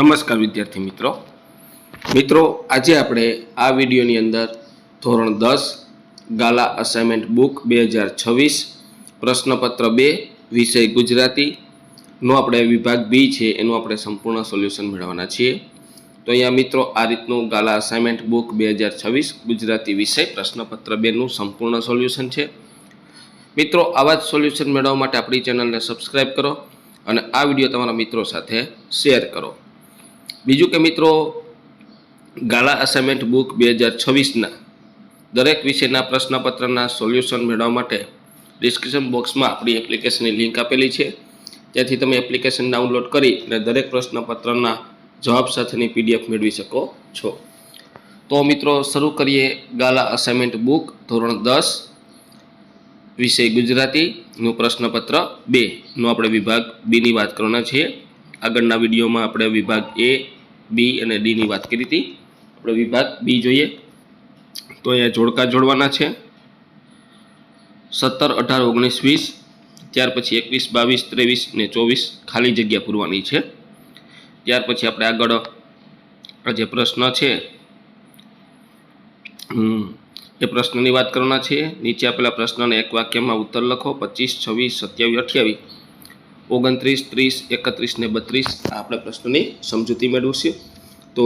નમસ્કાર વિદ્યાર્થી મિત્રો. મિત્રો, આજે આપણે આ વિડીયોની અંદર ધોરણ દસ, ગાલા અસાઇનમેન્ટ બુક બે હજાર છવ્વીસ, પ્રશ્નપત્ર બે, વિષય ગુજરાતીનો આપણે વિભાગ બી છે, એનું આપણે સંપૂર્ણ સોલ્યુશન મેળવવાના છીએ. તો અહીંયા મિત્રો, આ રીતનું ગાલા અસાઇનમેન્ટ બુક બે હજાર છવ્વીસ, ગુજરાતી વિષય, પ્રશ્નપત્ર બેનું સંપૂર્ણ સોલ્યુશન છે. મિત્રો, આવા જ સોલ્યુશન મેળવવા માટે આપણી ચેનલને સબસ્ક્રાઈબ કરો અને આ વીડિયો તમારા મિત્રો સાથે શેર કરો. બીજું કે મિત્રો, ગાલા અસાઇનમેન્ટ બુક બે હજાર છવ્વીસના દરેક વિષયના પ્રશ્નપત્રના સોલ્યુશન મેળવવા માટે ડિસ્ક્રિપ્શન બોક્સમાં આપણી એપ્લિકેશનની લિંક આપેલી છે. ત્યાંથી તમે એપ્લિકેશન ડાઉનલોડ કરી અને દરેક પ્રશ્નપત્રના જવાબ સાથેની પીડીએફ મેળવી શકો છો. તો મિત્રો, શરૂ કરીએ ગાલા અસાઇનમેન્ટ બુક ધોરણ દસ, વિષય ગુજરાતીનું પ્રશ્નપત્ર બેનો આપણે વિભાગ બીની વાત કરવાના છીએ. આગળના વિડીયોમાં આપણે વિભાગ એ બી અને ડીની વાત કરી હતી. આપણે વિભાગ બી જોઈએ. તો અહીંયા જોડકા જોડવાના છે. સત્તર, અઢાર, ઓગણીસ, વીસ, ત્યાર પછી એકવીસ, બાવીસ, ત્રેવીસ ને ચોવીસ ખાલી જગ્યા પૂરવાની છે. ત્યાર પછી આપણે આગળ જે પ્રશ્ન છે એ પ્રશ્નની વાત કરવાના છે નીચે આપેલા પ્રશ્નને એક વાક્યમાં ઉત્તર લખો. પચીસ, છવ્વીસ, સત્યાવીસ, અઠ્યાવીસ. ઓગણત્રીસ, ત્રીસ, એકત્રીસ ને બત્રીસ આ આપણે પ્રશ્નની સમજૂતી મેળવીશું. તો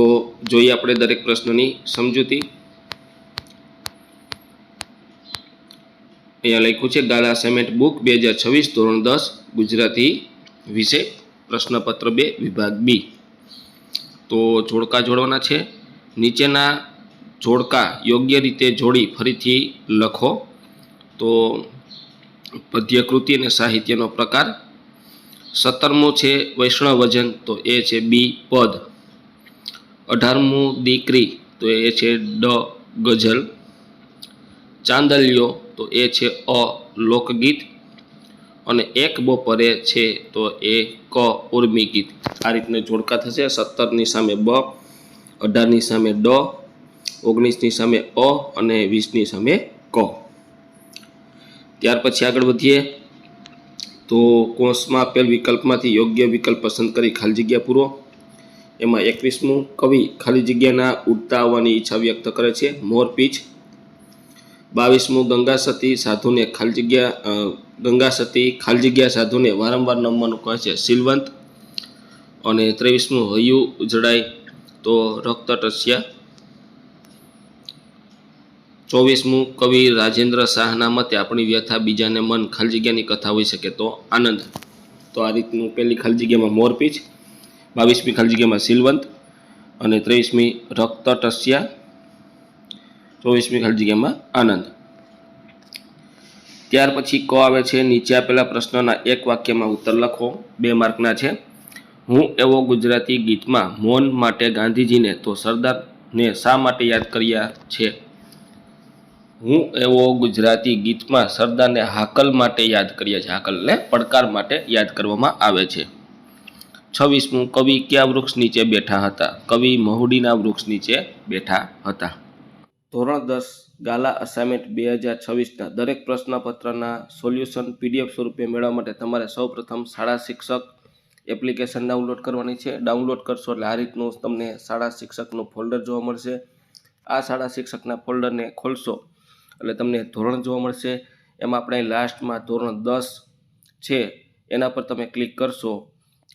જોઈએ આપણે દરેક પ્રશ્નની સમજૂતી. અહીંયા લખ્યું છે ગાલા સેમેન્ટ બુક બે હજાર છવ્વીસ, ધોરણ દસ, ગુજરાતી વિષય, પ્રશ્નપત્ર બે, વિભાગ બી. તો જોડકા જોડવાના છે. નીચેના જોડકા યોગ્ય રીતે જોડી ફરીથી લખો. તો પદ્યકૃતિ અને સાહિત્યનો પ્રકાર સત્તરમું છે વૈષ્ણવ વજન તો એ છે બી પદ. અઢારમું દીકરી, તો એ છે ડ ગઝલ. ચાંદલિયો, તો એ છે અ લોકગીત. અને એક બપોરે છે, તો એ ક ઉર્મી ગીત. આ રીતના જોડકા થશે. સત્તરની સામે બ, અઢારની સામે ડ, ઓગણીસની સામે અ અને વીસની સામે ક. ત્યાર પછી આગળ વધીએ. તો કોષમાં આપેલ વિકલ્પમાંથી યોગ્ય વિકલ્પ પસંદ કરી ખાલી જગ્યા પૂરો. એમાં એકવીસમું, કવિ ખાલી જગ્યાના ઉડતા આવવાની ઈચ્છા વ્યક્ત કરે છે મોરપીંછ બાવીસમું, ગંગા સતી સાધુને ખાલી જગ્યા ગંગા સતી ખાલી જગ્યા સાધુને વારંવાર નમવાનું કહે છે સિલવંત અને ત્રેવીસમું, હૈયું ઉજડાય તો રક્તટસ્યા ચોવીસમું કવિ રાજેન્દ્ર શાહના મતે આપણી વ્યથા બીજાને મન ખાલી કથા હોઈ શકે તો આનંદ. તો આ રીતનું પહેલી ખાલી મોરપીંછ બાવીસમી ખાલી સિલવંત અને ત્રેવીસમી રક્તટસ્યા, ચોવીસમી ખાલી આનંદ. ત્યાર પછી ક આવે છે, નીચે આપેલા પ્રશ્નના એક વાક્યમાં ઉત્તર લખો, બે માર્કના છે. હું એવો ગુજરાતી ગીતમાં મૌન માટે ગાંધીજીને તો સરદારને શા માટે યાદ કર્યા છે? હું એવો ગુજરાતી ગીતમાં સરદારને હાકલ માટે યાદ કરીએ છે હાકલને પડકાર માટે યાદ કરવામાં આવે છે. છવ્વીસમું, કવિ કયા વૃક્ષ નીચે બેઠા હતા? કવિ મહુડીના વૃક્ષ નીચે બેઠા હતા. ધોરણ દસ, ગાલા અસાઇનમેન્ટ બે હજાર છવ્વીસના દરેક પ્રશ્નપત્રના સોલ્યુશન પીડીએફ સ્વરૂપે મેળવવા માટે તમારે સૌપ્રથમ શાળા શિક્ષક એપ્લિકેશન ડાઉનલોડ કરવાની છે. ડાઉનલોડ કરશો એટલે આ રીતનું તમને શાળા શિક્ષકનું ફોલ્ડર જોવા મળશે. આ શાળા શિક્ષકના ફોલ્ડરને ખોલશો. એટલે તમને ધોરણ જોવા મળશે. એમાં આપણે લાસ્ટમાં ધોરણ દસ છે, એના પર તમે ક્લિક કરશો.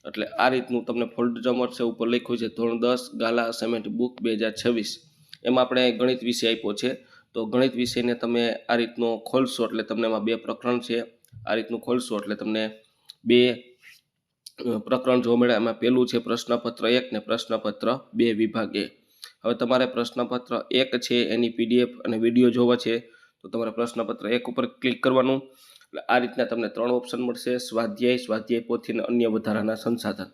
એટલે આ રીતનું તમને ફોલ્ડર જોવા મળશે. ઉપર લખ્યું છે ધોરણ દસ, ગાલા અસાઇમેન્ટ બુક બે હજાર છવ્વીસ. એમાં આપણે ગણિત વિષય આપ્યો છે. તો ગણિત વિષયને તમે આ રીતનો ખોલશો એટલે તમને એમાં બે પ્રકરણ છે. આ રીતનું ખોલશો એટલે તમને બે પ્રકરણ જોવા મળે. એમાં પહેલું છે પ્રશ્નપત્ર એક ને પ્રશ્નપત્ર બે વિભાગ હવે તમારે પ્રશ્નપત્ર એક છે, એની પીડીએફ અને વીડિયો જોવા છે, તો તમારે પ્રશ્નપત્ર એક ઉપર ક્લિક કરવાનું. એટલે આ રીતના તમને ત્રણ ઓપ્શન મળશે, સ્વાધ્યાય સ્વાધ્યાય પોથી અને અન્ય વધારાના સંસાધન.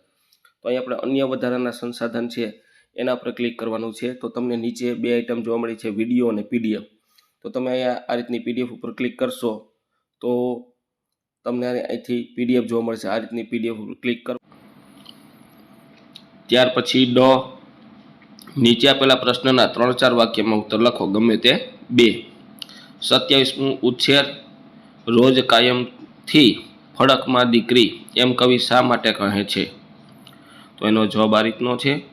તો અહીં આપણે અન્ય વધારાના સંસાધન છે, એના પર ક્લિક કરવાનું છે, તો તમને નીચે બે આઇટમ જોવા મળી છે, વીડિયો અને પીડીએફ. તો તમે અહીંયા આ રીતની પીડીએફ ઉપર ક્લિક કરશો, તો તમને અહીંથી પીડીએફ જોવા મળશે, આ રીતની પીડીએફ ઉપર ક્લિક કરો. ત્યાર પછી ડ નીચે આપેલા પ્રશ્નના ત્રણ ચાર વાક્યમાં ઉત્તર લખો. ગમે તે. બે. સત્યાવીસમું ઉછેર રોજ કાયમથી ફળકમાં દીકરી. એમ કવિ શા માટે કહે છે? તો એનો જવાબ આ રીતનો છે.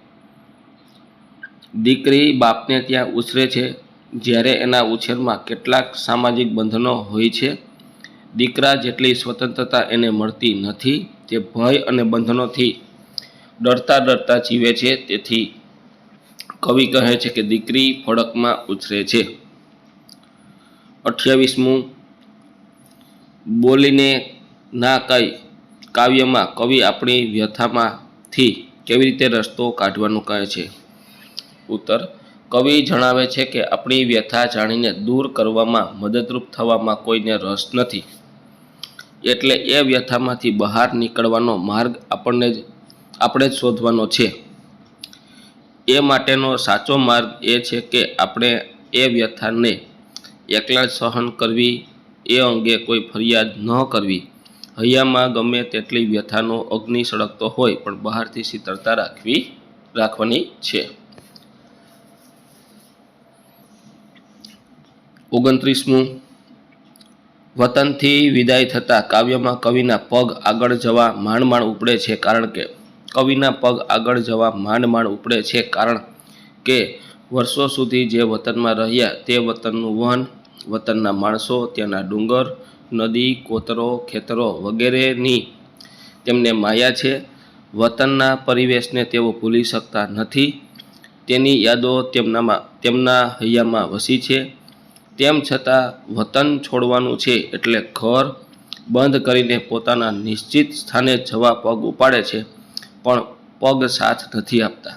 દીકરી બાપને ત્યાં ઉછરે છે. જ્યારે એના ઉછેરમાં કેટલાક સામાજિક બંધનો હોય છે. દીકરા જેટલી સ્વતંત્રતા એને મળતી નથી. તે ભય અને બંધનોથી ડરતા ડરતા જીવે છે. તેથી કવિ કહે છે કે દીકરી ફળકમાં ઉછરે છે. અઠ્યાવીસમું, બોલીને ના કહી કાવ્યમાં કવિ આપણી વ્યથામાંથી કેવી રીતે રસ્તો કાઢવાનું કહે છે? ઉત્તર, કવિ જણાવે છે કે આપણી વ્યથા જાણીને દૂર કરવામાં મદદરૂપ થવામાં કોઈને રસ નથી. એટલે એ વ્યથામાંથી બહાર નીકળવાનો માર્ગ આપણને જ, આપણે જ શોધવાનો છે. એ માટેનો સાચો માર્ગ એ છે કે આપણે એ વ્યથાને એકલા સહન કરવી, એ અંગે કોઈ ફરિયાદ ન કરવી. હૈયામાં ગમે તેટલી વ્યથાનો અગ્નિ સળગતો હોય, પણ બહારથી શીતળતા રાખવી, રાખવાની છે. ઓગણત્રીસમું. વતનથી વિદાય થતાં કાવ્યમાં કવિના પગ આગળ જવા માંડ માંડ ઉપડે છે કારણ કે કવિના પગ આગળ જવા માંડ માંડ ઉપડે છે. કારણ કે વર્ષો સુધી જે વતનમાં રહ્યા તે વતનનું વન, વતનના માણસો, ત્યાંના ડુંગર, નદી, કોતરો, ખેતરો વગેરેની તેમને માયા છે. વતનના પરિવેશને તેઓ ભૂલી શકતા નથી. તેની યાદો તેમનામાં, તેમના હૈયામાં વસી છે. તેમ છતાં વતન છોડવાનું છે એટલે ઘર બંધ કરીને પોતાના નિશ્ચિત સ્થાને જવા પગ ઉપાડે છે. પણ પગ સાથ નથી આપતા.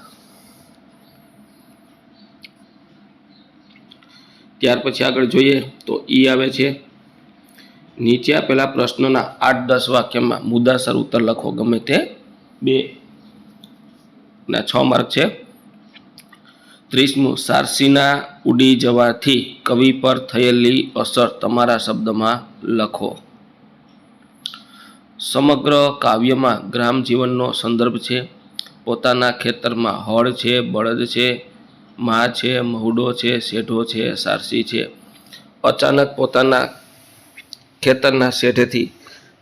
ત્યાર પછી આગળ જોઈએ તો ઈ આવે છે, નીચે આપેલા પ્રશ્નોના આઠ દસ વાક્યમાં મુદ્દાસર ઉત્તર લખો, ગમે તે બે. ના, છ માર્ક છે. ત્રીસમું, સારસીના ઉડી જવાથી કવિ પર થયેલી અસર તમારા શબ્દમાં લખો. સમગ્ર કાવ્યમાં ગ્રામ જીવનનો સંદર્ભ છે. પોતાના ખેતરમાં હળ છે, બળદ છે, મા છે, મહુડો છે, શેઢો છે, સારસી છે. અચાનક પોતાના ખેતરના શેઢેથી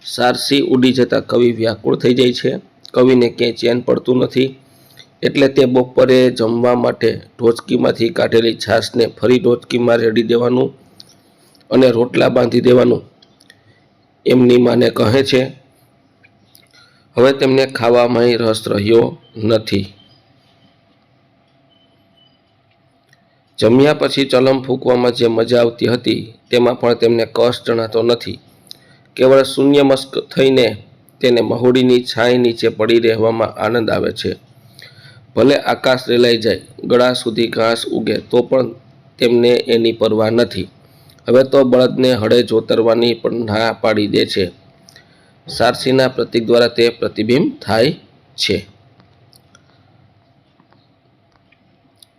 સારસી ઉડી જતા કવિ વ્યાકુળ થઈ જાય છે. કવિને ક્યાંય ચેન પડતું નથી. એટલે તે બપોરે જમવા માટે ઢોચકીમાંથી કાઢેલી છાશને ફરી ઢોચકીમાં રેડી દેવાનું અને રોટલા બાંધી દેવાનું. એમની માને કહે છે હવે તેમને ખાવામાં રસ રહ્યો નથી. જમ્યા પછી ચલમ ફૂંકવામાં જે મજા આવતી હતી, તેમાં પણ તેમને કશ જણાતો નથી. કેવળ શૂન્યમસ્ક થઈને તેને મહુડીની છાંય નીચે પડી રહેવામાં આનંદ આવે છે. ભલે આકાશ રેલાઈ જાય, ગળા સુધી ઘાસ ઉગે, તો પણ તેમને એની પરવા નથી. હવે તો બળદને હળે જોતરવાની પણ ના પાડી દે છે. સારસીના પ્રતીક દ્વારા તે પ્રતિબિંબ થાય છે.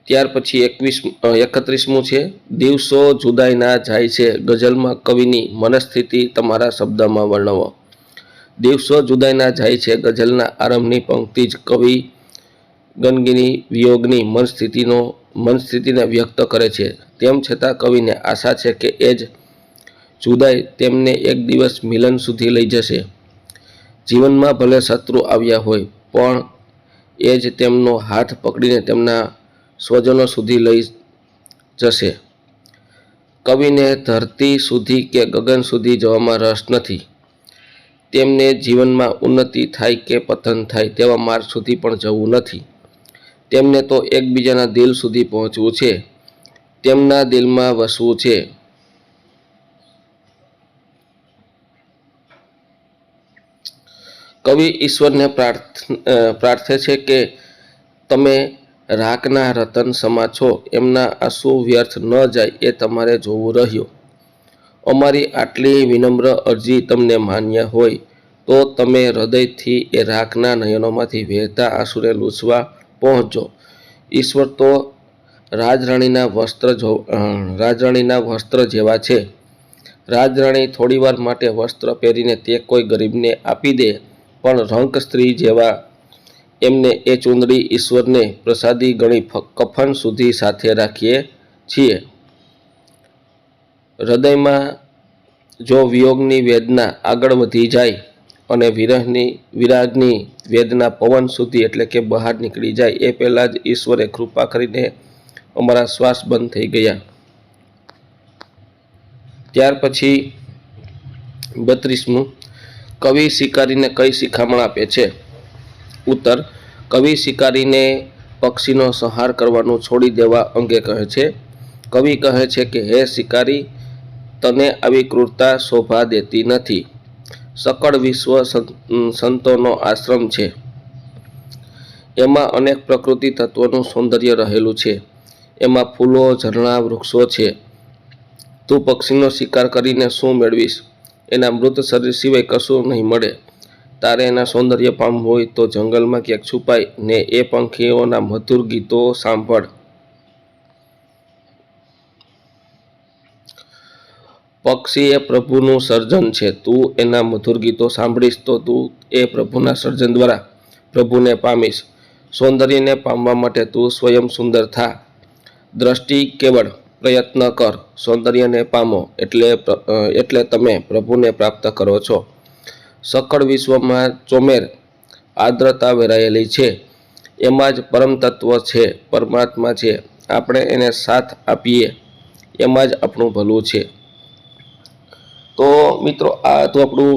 ત્યાર પછી એકવીસ એકત્રીસમું છે, દિવસો જુદાઈના જાય છે, ગઝલમાં કવિની મનસ્થિતિ તમારા શબ્દમાં વર્ણવો. દિવસો જુદાઈના જાય છે, ગઝલના આરંભની પંક્તિ જ કવિ ગનગીની વિયોગની મનસ્થિતિનો, મનસ્થિતિને વ્યક્ત કરે છે. તેમ છતાં કવિને આશા છે કે એ જ જુદાઈ તેમને એક દિવસ મિલન સુધી લઈ જશે. જીવનમાં ભલે શત્રુ આવ્યા હોય, પણ એ જ તેમનો હાથ પકડીને તેમના સ્વજનો સુધી લઈ જશે. કવિને ધરતી સુધી કે ગગન સુધી જવામાં રસ નથી. તેમને જીવનમાં ઉન્નતિ થાય કે પતન થાય તેવા માર્ગ સુધી પણ જવું નથી. તેમને તો એકબીજાના દિલ સુધી પહોંચવું છે. તેમના દિલમાં વસવું છે. કવિ ઈશ્વરને પ્રાર્થ પ્રાર્થે છે કે તમે રાકના રતન સમા છો, એમના આંસુ વ્યર્થ ન જાય એ તમારે જોવું રહ્યું. અમારી આટલી વિનમ્ર અરજી તમને માન્ય હોય, તો તમે હૃદયથી એ રાખના નયનોમાંથી વહેતા આંસુને લૂછવા પહોંચજો. ઈશ્વર તો રાજરાણીના વસ્ત્ર જો રાજરાણીના વસ્ત્ર જેવા છે. રાજરાણી થોડીવાર માટે વસ્ત્ર પહેરીને તે કોઈ ગરીબને આપી દે પણ રંક સ્ત્રી જેવા એમને એ ચૂંદડી ઈશ્વરને પ્રસાદી ગણી કફન સુધી સાથે રાખીએ છીએ. હૃદયમાં જો વિયોગની વેદના આગળ વધી જાય અને વિરહની, વિરાગની વેદના પવન સુધી એટલે કે બહાર નીકળી જાય, એ પહેલાં જ ઈશ્વરે કૃપા કરીને અમારા શ્વાસ બંધ થઈ ગયા. ત્યાર પછી બત્રીસમું કવિ શિકારીને કઈ શિખામણ આપે છે? ઉત્તર, કવિ શિકારીને પક્ષીનો સંહાર કરવાનું છોડી દેવા અંગે કહે છે. કવિ કહે છે કે, હે શિકારી, તને આવી ક્રૂરતા શોભા દેતી નથી. સકળ વિશ્વ સંતોનો આશ્રમ છે. એમાં અનેક પ્રકૃતિ તત્વોનું સૌંદર્ય રહેલું છે. એમાં ફૂલો, ઝરણા, વૃક્ષો છે. તું પક્ષીનો શિકાર કરીને શું મેળવીશ? એના મૃત શરીર સિવાય કશું નહીં મળે. તારે એના સૌંદર્ય પામવું હોય તો જંગલમાં ક્યાંક છુપાય ને એ પંખીઓના મધુર ગીતો સાંભળ. પક્ષી એ પ્રભુનું સર્જન છે. તું એના મધુર ગીતો સાંભળીશ તો તું એ પ્રભુના સર્જન દ્વારા પ્રભુને પામીશ. સૌંદર્યને પામવા માટે તું સ્વયં સુંદર થા. દ્રષ્ટિ કેવળ પ્રયત્ન કર, સૌંદર્યને પામો, એટલે એટલે તમે પ્રભુને પ્રાપ્ત કરો છો. સકળ વિશ્વમાં ચોમેર આર્દ્રતા વેરાયેલી છે. એમાં જ પરમ તત્વ છે, પરમાત્મા છે. આપણે એને સાથ આપીએ, એમાં જ આપણું ભલું છે. તો મિત્રો, આ હતું આપણું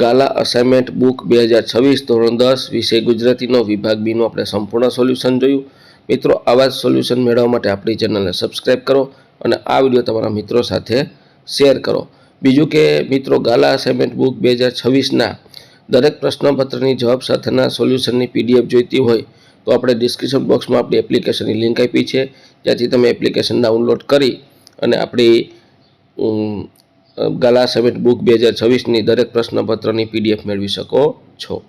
ગાલા અસાઇનમેન્ટ બુક બે હજાર છવ્વીસ ધોરણ દસ વિષય ગુજરાતીનો વિભાગ બીનું આપણે સંપૂર્ણ સોલ્યુશન જોયું. મિત્રો, આવા સોલ્યુશન મેળવવા માટે આપણી ચેનલને સબસ્ક્રાઈબ કરો અને આ વીડિયો તમારા મિત્રો સાથે શેર કરો. બીજું કે, મિત્રો, ગાલા અસાઇનમેન્ટ બુક બે હજાર છવ્વીસના દરેક પ્રશ્નપત્રની જવાબ સાથેના સોલ્યુશનની પીડીએફ જોઈતી હોય તો આપણે ડિસ્ક્રિપ્શન બોક્સમાં આપણી એપ્લિકેશનની લિંક આપી છે. જ્યાંથી તમે એપ્લિકેશન ડાઉનલોડ કરી અને આપણી ગાલા અસાઇનમેન્ટ બુક બે હજાર છવ્વીસની દરેક પ્રશ્નપત્રની પીડીએફ મેળવી શકો છો.